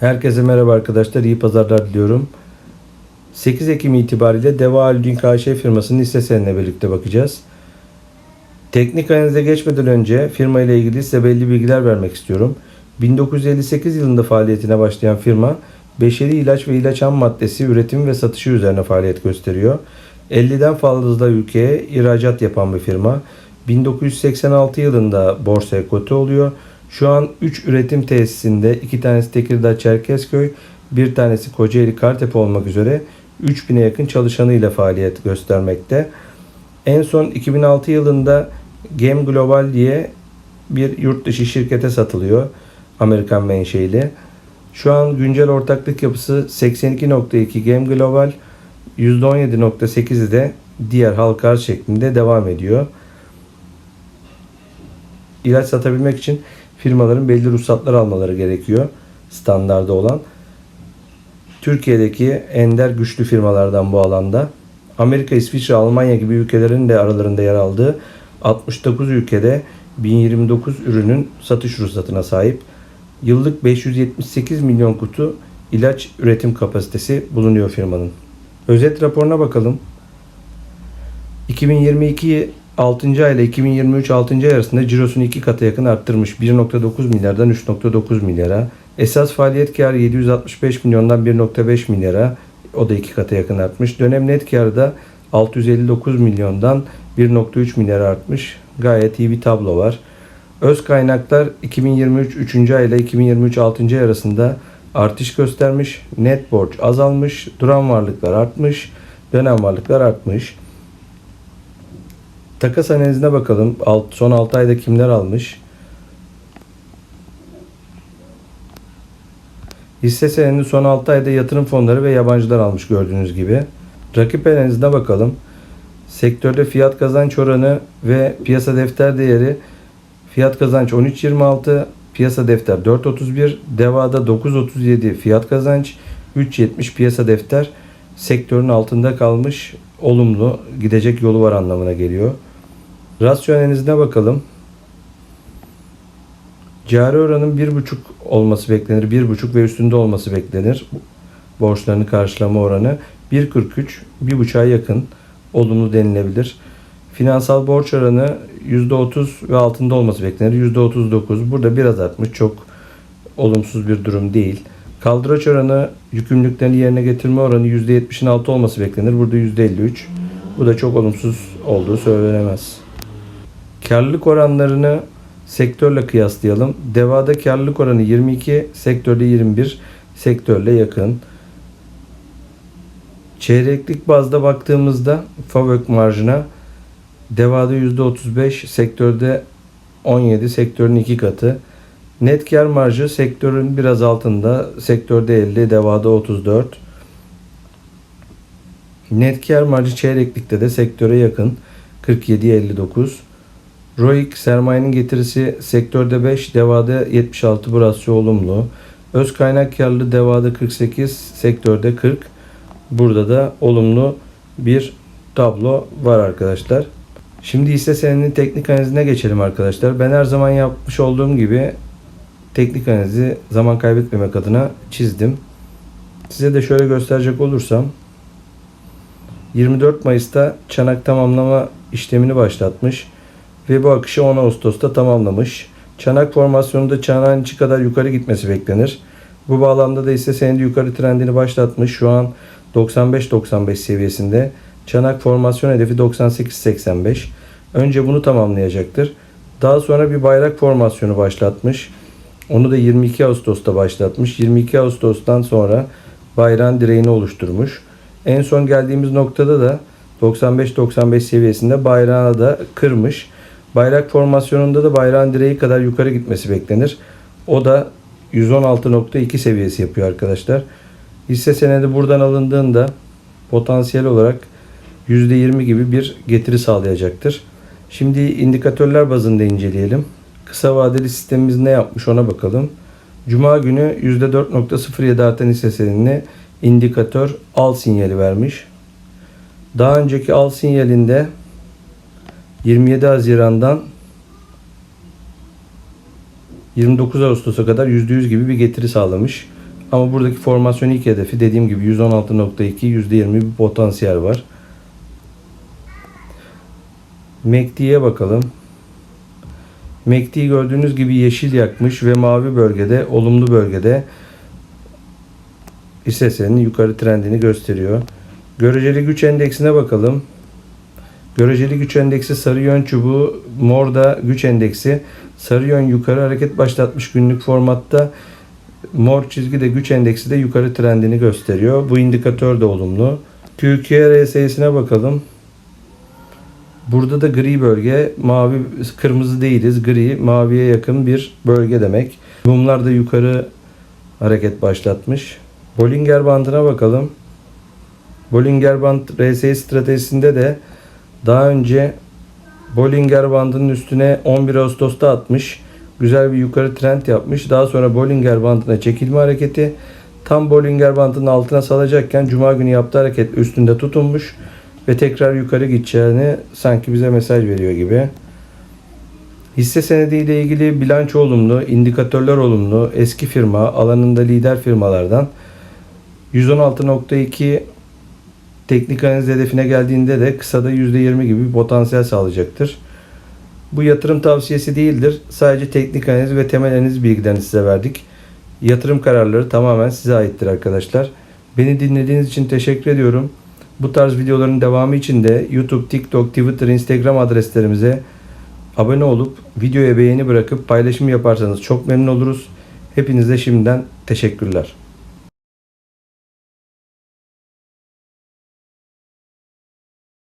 Herkese merhaba arkadaşlar. iyi pazarlar diliyorum. 8 Ekim itibariyle Deva Holding AŞ firmasının hisse senedine birlikte bakacağız. Teknik analize geçmeden önce firma ile ilgili size belli bilgiler vermek istiyorum. 1958 yılında faaliyetine başlayan firma beşeri ilaç ve ilaç ham maddesi üretimi ve satışı üzerine faaliyet gösteriyor. 50'den fazla ülkeye ihracat yapan bir firma. 1986 yılında borsaya kote oluyor. Şu an 3 üretim tesisinde, 2 tanesi Tekirdağ Çerkezköy, bir tanesi Kocaeli Kartepe olmak üzere 3000'e yakın çalışanıyla faaliyet göstermekte. En son 2006 yılında Gem Global diye bir yurt dışı şirkete satılıyor. Amerikan menşeili. Şu an güncel ortaklık yapısı 82.2 Gem Global, %17.8'i de diğer halka şeklinde devam ediyor. İlaç satabilmek için firmaların belli ruhsatlar almaları gerekiyor. Standarda olan. Türkiye'deki ender güçlü firmalardan bu alanda. Amerika, İsviçre, Almanya gibi ülkelerin de aralarında yer aldığı 69 ülkede 1029 ürünün satış ruhsatına sahip. Yıllık 578 milyon kutu ilaç üretim kapasitesi bulunuyor firmanın. Özet raporuna bakalım. 2022 6. ay ile 2023 6. ay arasında cirosunu iki kata yakın arttırmış. 1.9 milyardan 3.9 milyara. Esas faaliyet karı 765 milyondan 1.5 milyara. O da iki kata yakın artmış. Dönem net karı da 659 milyondan 1.3 milyara artmış. Gayet iyi bir tablo var. Öz kaynaklar 2023 3. ay ile 2023 6. ay arasında artış göstermiş. Net borç azalmış. Duran varlıklar artmış. Dönem varlıklar artmış. Takas analizine bakalım. Alt, son 6 ayda kimler almış? Hisse senedini son 6 ayda yatırım fonları ve yabancılar almış gördüğünüz gibi. Rakip analizine bakalım. Sektörde fiyat kazanç oranı ve piyasa defter değeri fiyat kazanç 13.26, piyasa defter 4.31, devada 9.37 fiyat kazanç, 3.70 piyasa defter sektörün altında kalmış olumlu gidecek yolu var anlamına geliyor. Rasyo analizine bakalım. Cari oranın 1.5 olması beklenir. 1.5 ve üstünde olması beklenir. Borçlarını karşılama oranı 1.43, 1.5'a yakın olumlu denilebilir. Finansal borç oranı %30 ve altında olması beklenir. %39. Burada biraz artmış. Çok olumsuz bir durum değil. Kaldıraç oranı yükümlülüklerini yerine getirme oranı %70'in altı olması beklenir. Burada %53. Bu da çok olumsuz olduğu söylenemez. Karlılık oranlarını sektörle kıyaslayalım. Devada karlılık oranı 22, sektörde 21, sektörle yakın. Çeyreklik bazda baktığımızda FAVÖK marjına Devada %35, sektörde 17, sektörün iki katı. Net kar marjı sektörün biraz altında, sektörde 50, devada 34. Net kar marjı çeyreklikte de sektöre yakın 47-59. ROIC sermayenin getirisi sektörde 5, devada 76 bu rasyo olumlu. Öz kaynak karlılığı devada 48, sektörde 40. Burada da olumlu bir tablo var arkadaşlar. Şimdi hisse senedinin teknik analizine geçelim arkadaşlar. Ben her zaman yapmış olduğum gibi teknik analizi zaman kaybetmemek adına çizdim. Size de şöyle gösterecek olursam 24 Mayıs'ta çanak tamamlama işlemini başlatmış ve bu akışı 10 Ağustos'ta tamamlamış. Çanak formasyonunda çanağın içi kadar yukarı gitmesi beklenir. Bu bağlamda da hisse senedi yukarı trendini başlatmış. Şu an 95-95 seviyesinde. Çanak formasyon hedefi 98-85. Önce bunu tamamlayacaktır. Daha sonra bir bayrak formasyonu başlatmış. Onu da 22 Ağustos'ta başlatmış. 22 Ağustos'tan sonra bayrağın direğini oluşturmuş. En son geldiğimiz noktada da 95-95 seviyesinde bayrağı da kırmış. Bayrak formasyonunda da bayrağın direği kadar yukarı gitmesi beklenir. O da 116.2 seviyesi yapıyor arkadaşlar. Hisse senedi buradan alındığında potansiyel olarak %20 gibi bir getiri sağlayacaktır. Şimdi indikatörler bazında inceleyelim. Kısa vadeli sistemimiz ne yapmış ona bakalım. Cuma günü %4.07 artan hisse senedine indikatör al sinyali vermiş. Daha önceki al sinyalinde 27 Haziran'dan 29 Ağustos'a kadar %100 gibi bir getiri sağlamış. Ama buradaki formasyon ilk hedefi dediğim gibi 116.2 %20 bir potansiyel var. MACD'ye bakalım. MACD gördüğünüz gibi yeşil yakmış ve mavi bölgede, olumlu bölgede hisse senedinin yukarı trendini gösteriyor. Göreceli güç endeksine bakalım. Göreceli güç endeksi sarı yön çubuğu, morda güç endeksi sarı yön yukarı hareket başlatmış günlük formatta. Mor çizgi de güç endeksi de yukarı trendini gösteriyor. Bu indikatör de olumlu. QQR RSI'sine bakalım. Burada da gri bölge, mavi, kırmızı değiliz. Gri, maviye yakın bir bölge demek. Mumlar da yukarı hareket başlatmış. Bollinger bandına bakalım. Bollinger band RSI stratejisinde de daha önce Bollinger bandının üstüne 11 Ağustos'ta atmış. Güzel bir yukarı trend yapmış. Daha sonra Bollinger bandına çekilme hareketi. Tam Bollinger bandının altına salacakken Cuma günü yaptığı hareket üstünde tutunmuş. Ve tekrar yukarı gideceğini sanki bize mesaj veriyor gibi. Hisse senediyle ilgili bilanço olumlu, indikatörler olumlu, eski firma, alanında lider firmalardan 116.2 teknik analiz hedefine geldiğinde de kısada %20 gibi bir potansiyel sağlayacaktır. Bu yatırım tavsiyesi değildir. Sadece teknik analiz ve temel analiz bilgilerini size verdik. Yatırım kararları tamamen size aittir arkadaşlar. Beni dinlediğiniz için teşekkür ediyorum. Bu tarz videoların devamı için de YouTube, TikTok, Twitter, Instagram adreslerimize abone olup videoya beğeni bırakıp paylaşım yaparsanız çok memnun oluruz. Hepinize şimdiden teşekkürler.